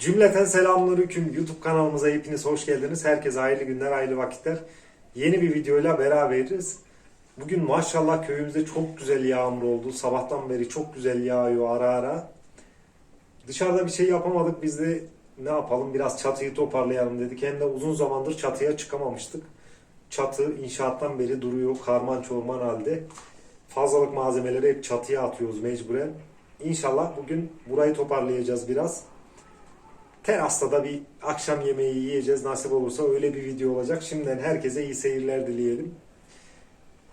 Cümleten selamünaleyküm. YouTube kanalımıza hepiniz hoş geldiniz. Herkese hayırlı günler, hayırlı vakitler. Yeni bir videoyla beraberiz. Bugün maşallah köyümüzde çok güzel yağmur oldu. Sabahtan beri çok güzel yağıyor ara ara. Dışarıda bir şey yapamadık. Biz de ne yapalım biraz çatıyı toparlayalım dedik. Hem de uzun zamandır çatıya çıkamamıştık. Çatı inşaattan beri duruyor karman çorman halde. Fazlalık malzemeleri hep çatıya atıyoruz mecburen. İnşallah bugün burayı toparlayacağız biraz. Terasta da bir akşam yemeği yiyeceğiz nasip olursa öyle bir video olacak. Şimdiden herkese iyi seyirler dileyelim.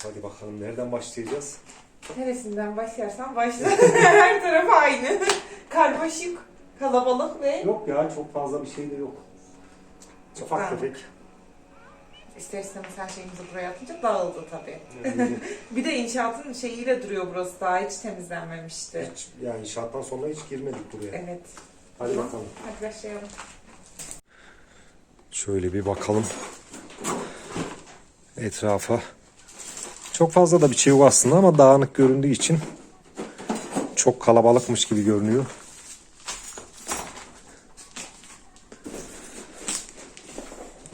Hadi bakalım nereden başlayacağız? Neresinden başlarsan başla. Her taraf aynı. Karmaşık, kalabalık ve Yok ya çok fazla bir şey de yok. Ufak dağınık. tefek. ister istemez her şeyimizi buraya atınca dağıldı tabii. Yani Bir de inşaatın şeyiyle duruyor burası daha hiç temizlenmemişti. hiç, yani inşaattan sonra hiç girmedik buraya. Evet. Hadi Tamam. bakalım. Hadi başlayalım. Şöyle bir bakalım etrafa. Çok fazla da bir şey yok aslında ama dağınık göründüğü için çok kalabalıkmış gibi görünüyor.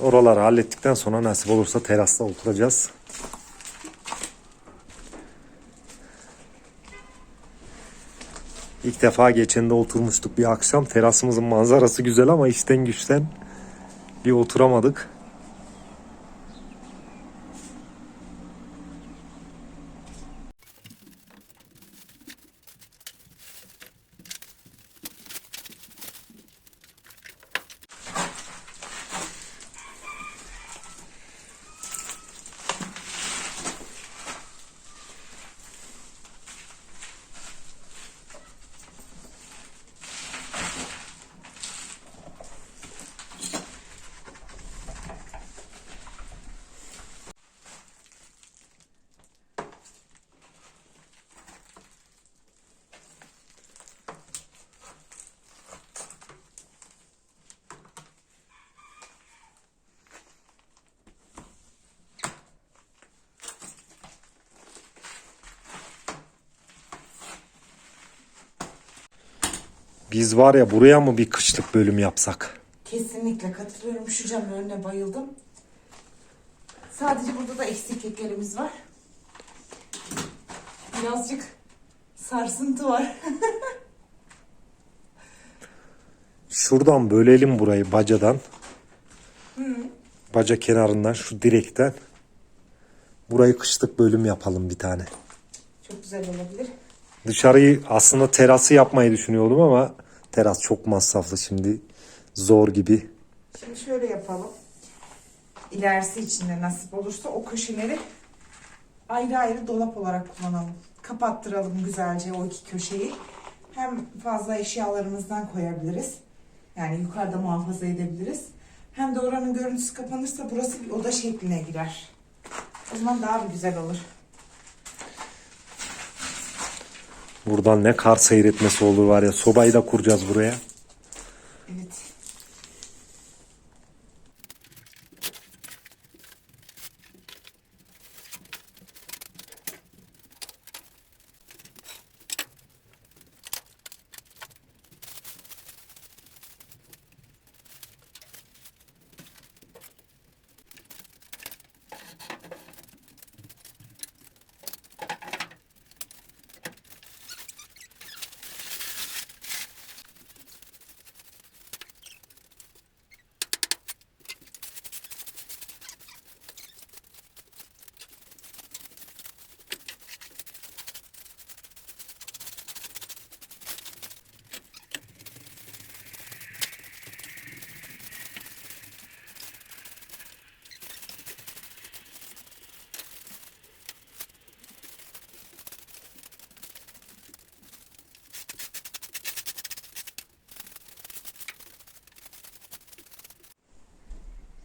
Oraları hallettikten sonra nasip olursa terasta oturacağız. İlk defa geçende oturmuştuk bir akşam. Terasımızın manzarası güzel ama işten güçten bir oturamadık. Biz var ya buraya mı bir kışlık bölüm yapsak? Kesinlikle katılıyorum. Şu camın önüne bayıldım. Sadece burada da eksikliklerimiz var. Birazcık sarsıntı var. Şuradan bölelim burayı bacadan. Baca kenarından şu direkten. Burayı kışlık bölüm yapalım bir tane. Çok güzel olabilir. Dışarıyı aslında terası yapmayı düşünüyordum ama teras çok masraflı şimdi. Zor gibi. Şimdi şöyle yapalım. İlerisi için de nasip olursa o köşeleri ayrı ayrı dolap olarak kullanalım. Kapattıralım güzelce o iki köşeyi. Hem fazla eşyalarımızdan koyabiliriz. Yani yukarıda muhafaza edebiliriz. Hem de oranın görüntüsü kapanırsa burası bir oda şekline girer. O zaman daha bir güzel olur. Buradan ne kar seyretmesi olur var ya. Sobayı da kuracağız buraya. Evet.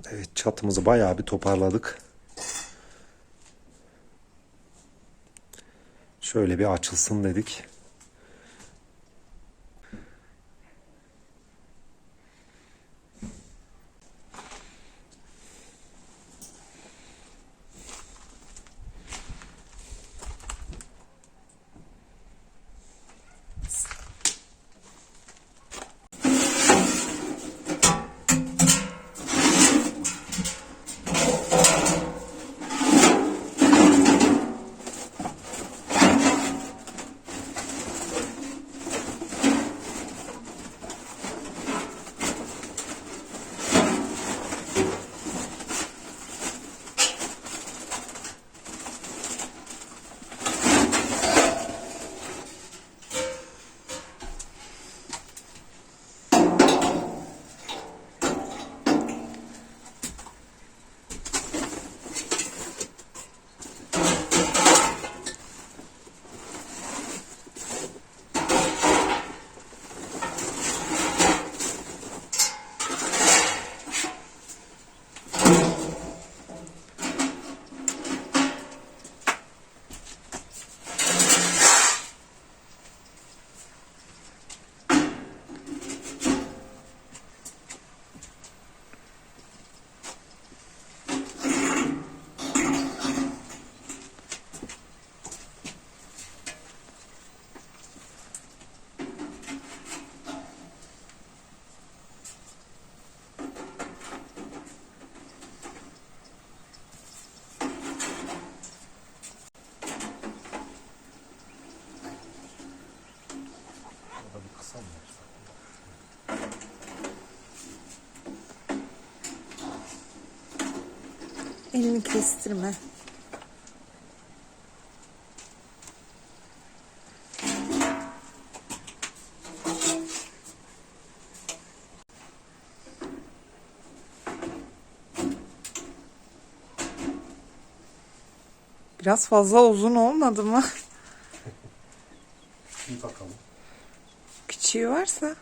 Evet çatımızı bayağı bir toparladık. Şöyle bir açılsın dedik. Elini kestirme. Biraz fazla uzun olmadı mı? Bir bakalım. Küçüğü varsa.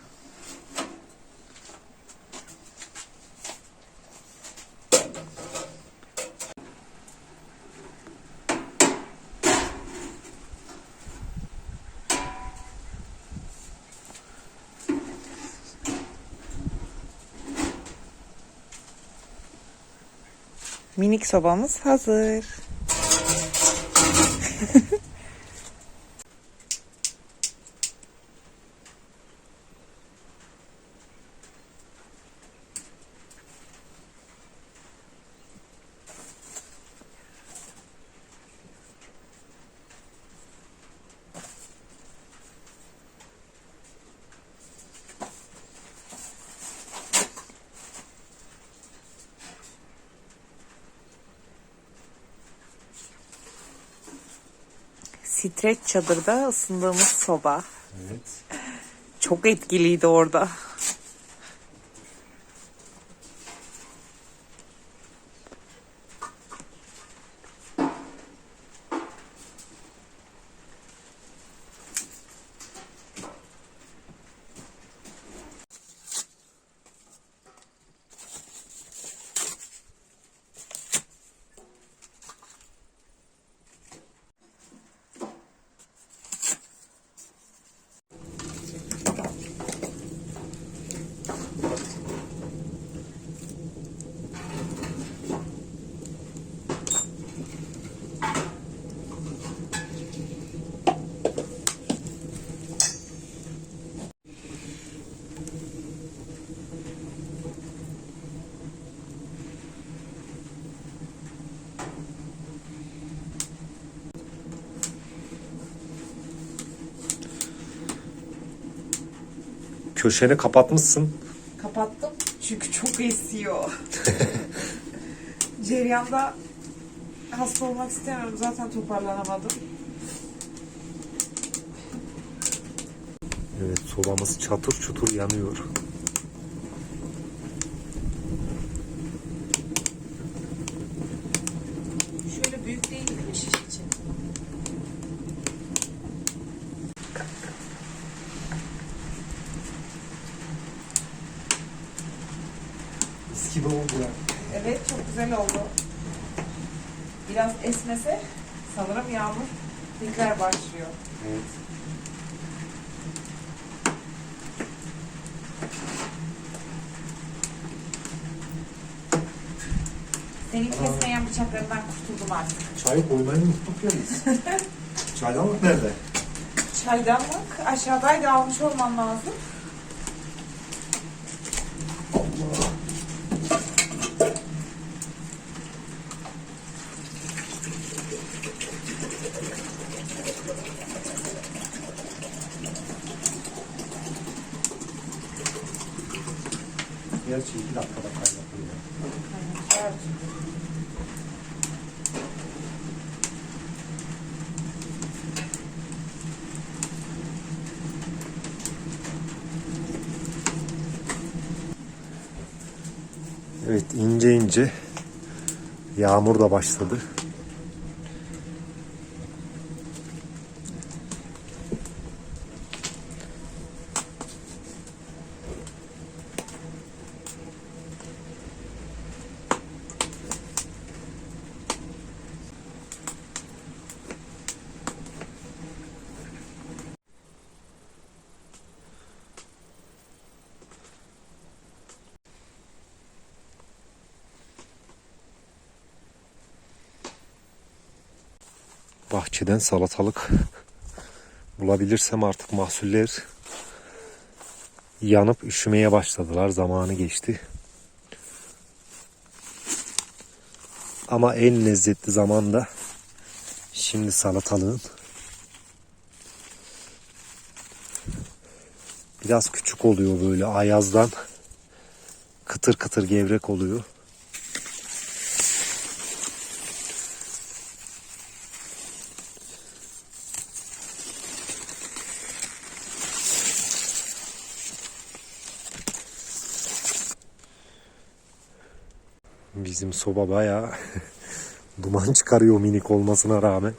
Minik sobamız hazır. Streç çadırda ısındığımız soba. Evet. Çok etkiliydi orada. Köşeni kapatmışsın. Kapattım çünkü çok esiyor. Ceryanda hasta olmak istemiyorum. Zaten toparlanamadım. Evet sobamız çatır çutur yanıyor. Şöyle büyük değil mi şiş için? Mis gibi oldu ya. Evet çok güzel oldu. Biraz esmese sanırım yağmur tekrar başlıyor. Evet. Senin kesmeyen bıçaklarından kurtuldum artık. Çay koymayı unuttuk ya biz. Çaydanlık nerede? Çaydanlık aşağıdaydı almış olman lazım. Allah. Gerçi iki dakikada kaynatıyor. Evet. Evet ince ince yağmur da başladı. Bahçeden salatalık bulabilirsem artık mahsuller yanıp üşümeye başladılar. Zamanı geçti. Ama en lezzetli zaman da şimdi salatalığın. Biraz küçük oluyor böyle ayazdan. Kıtır kıtır gevrek oluyor. Bizim soba bayağı duman çıkarıyor minik olmasına rağmen.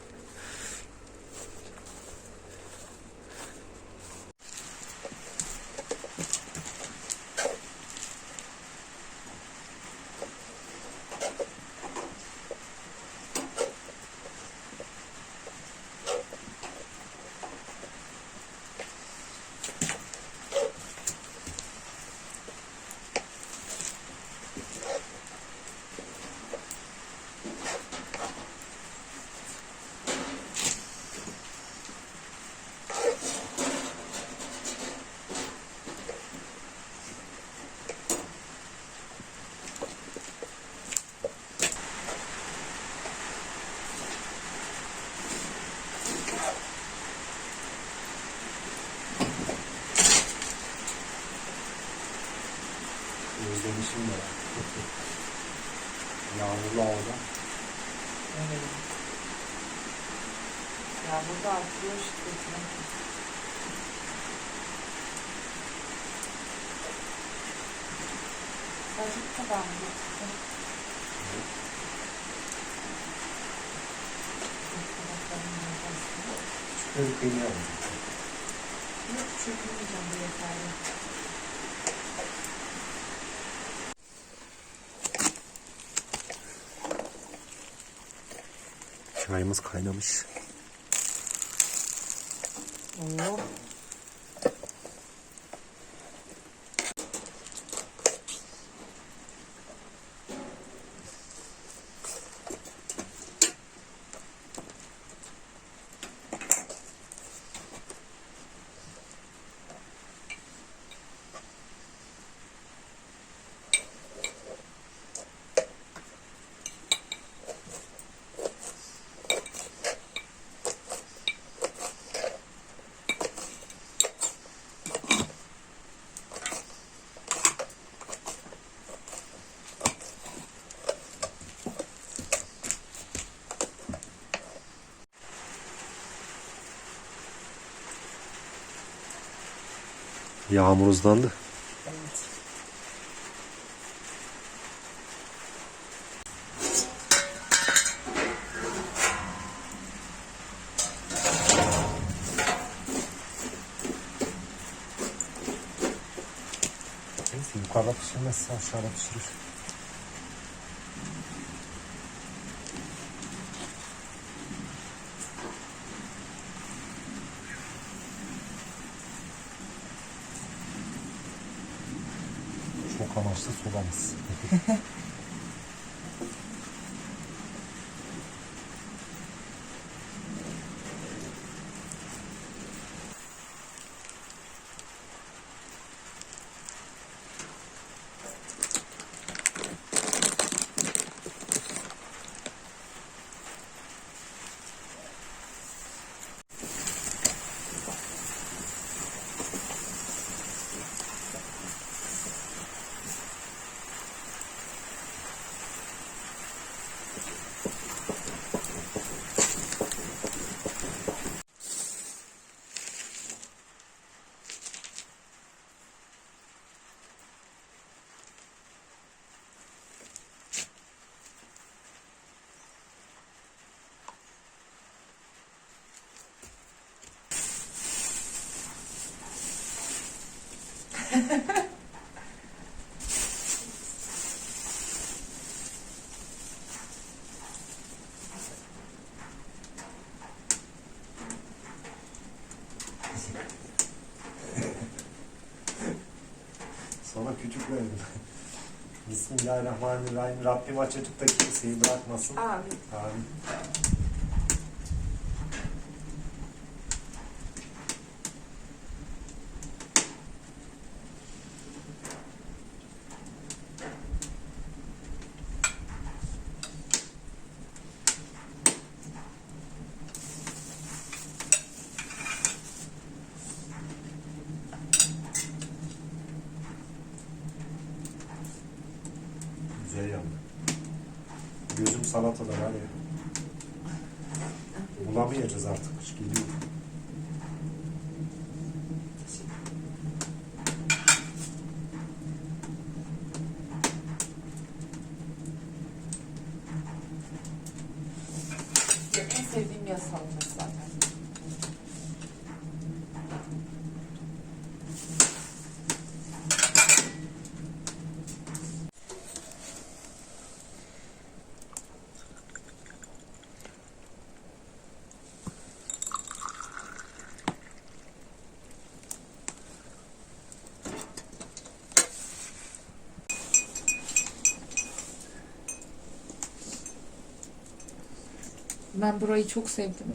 Özlemişim de. Yağmurlu havada. Evet. Ya artıyor şiddetine. Sadece bu kadar mı getirdin? Küçükleri kıymayalım. Yok çökmeyeceğim bu yeterli. Çayımız kaynamış. 哦。Yağmur hızlandı. Evet. Neyse yukarıda pişirmezse aşağıda pişirir. Çok amaçlı sobamız. Sonra küçük verdim. Bismillahirrahmanirrahim. Rabbim açıcıkta kimseyi bırakmasın. Abi Amin. salatalar hani bulamayacağız artık. Kış geliyor. En sevdiğim yaz salatası. Ben burayı çok sevdim.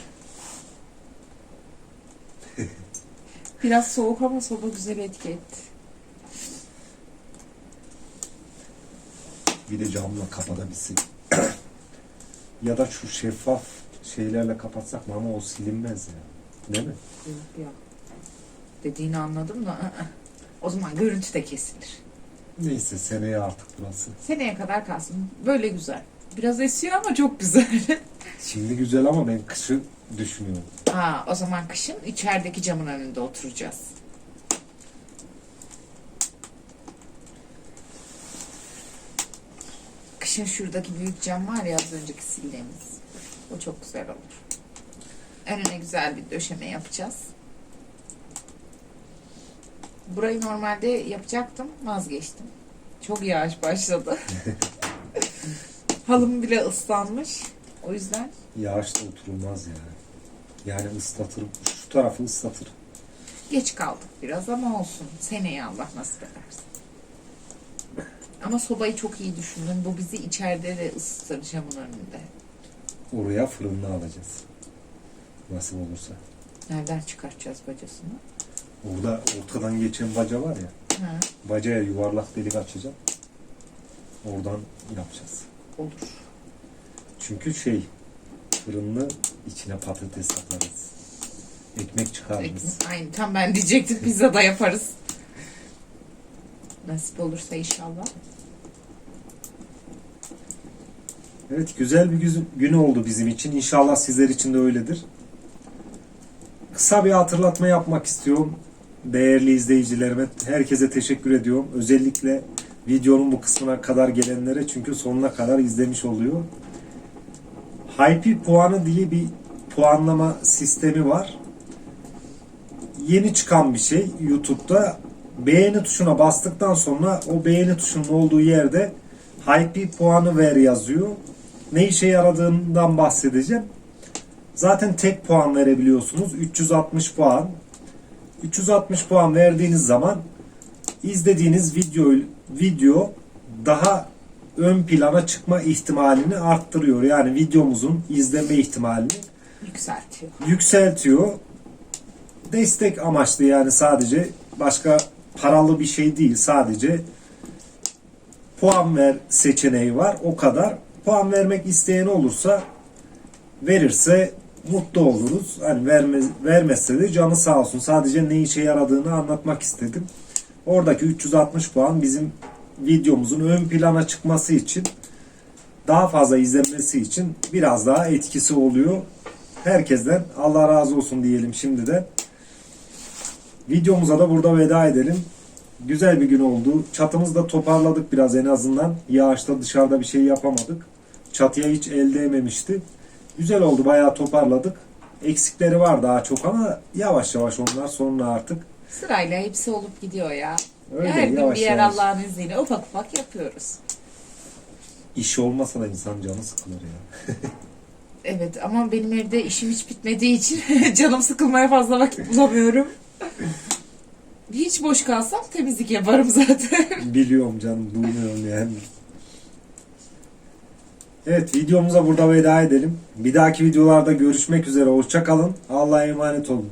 Biraz soğuk ama soba güzel etki etti. Bir de camla kapatabilsek. ya da şu şeffaf şeylerle kapatsak mı ama o silinmez ya. Değil mi? Yok ya. Dediğini anladım da ı-ı. o zaman görüntü de kesilir. Neyse seneye artık burası. Seneye kadar kalsın. Böyle güzel. Biraz esiyor ama çok güzel. Şimdi güzel ama ben kışı düşünüyorum. ha, o zaman kışın içerideki camın önünde oturacağız. Kışın şuradaki büyük cam var ya az önceki sildiğimiz. O çok güzel olur. Önüne güzel bir döşeme yapacağız. Burayı normalde yapacaktım, vazgeçtim. Çok yağış başladı. Halım bile ıslanmış. O yüzden Yağışta oturulmaz yani. Yani ıslatır. Şu tarafı ıslatır. geç kaldık biraz ama olsun. Seneye Allah nasip ederse. Ama sobayı çok iyi düşündün. Bu bizi içeride de ısıtır camın önünde. Oraya fırınını alacağız. Nasıl olursa. Nereden çıkartacağız bacasını? Orada ortadan geçen baca var ya. Ha, Bacaya yuvarlak delik açacağım. Oradan yapacağız. olur. Çünkü şey fırınlı içine patates atarız. Ekmek çıkarırız. Aynı tam ben diyecektim pizza da yaparız. Nasip olursa inşallah. Evet güzel bir gün, gün oldu bizim için. İnşallah sizler için de öyledir. Kısa bir hatırlatma yapmak istiyorum. Değerli izleyicilerime herkese teşekkür ediyorum. Özellikle videonun bu kısmına kadar gelenlere çünkü sonuna kadar izlemiş oluyor. Hype puanı diye bir puanlama sistemi var. Yeni çıkan bir şey YouTube'da. Beğeni tuşuna bastıktan sonra o beğeni tuşunun olduğu yerde Hype puanı ver yazıyor. Ne işe yaradığından bahsedeceğim. Zaten tek puan verebiliyorsunuz. 360 puan. 360 puan verdiğiniz zaman izlediğiniz video video daha ön plana çıkma ihtimalini arttırıyor. Yani videomuzun izlenme ihtimalini Yükseltiyor. yükseltiyor. Destek amaçlı yani sadece başka paralı bir şey değil. Sadece puan ver seçeneği var. O kadar. Puan vermek isteyen olursa verirse mutlu oluruz. Hani verme, vermezse de canı sağ olsun. Sadece ne işe yaradığını anlatmak istedim. Oradaki 360 puan bizim videomuzun ön plana çıkması için daha fazla izlenmesi için biraz daha etkisi oluyor. Herkesten Allah razı olsun diyelim şimdi de. Videomuza da burada veda edelim. Güzel bir gün oldu. Çatımızı da toparladık biraz en azından. Yağışta dışarıda bir şey yapamadık. Çatıya hiç el değmemişti. Güzel oldu bayağı toparladık. Eksikleri var daha çok ama yavaş yavaş onlar sonra artık. Sırayla hepsi olup gidiyor ya. Öyle Her gün bir yer. Allah'ın izniyle ufak ufak yapıyoruz. İş olmasa da insan canı sıkılır ya. Evet ama benim evde işim hiç bitmediği için canım sıkılmaya fazla vakit bulamıyorum. Hiç boş kalsam temizlik yaparım zaten. Biliyorum canım duymuyorum yani. Evet videomuza burada veda edelim. Bir dahaki videolarda görüşmek üzere. Hoşça kalın. Allah'a emanet olun.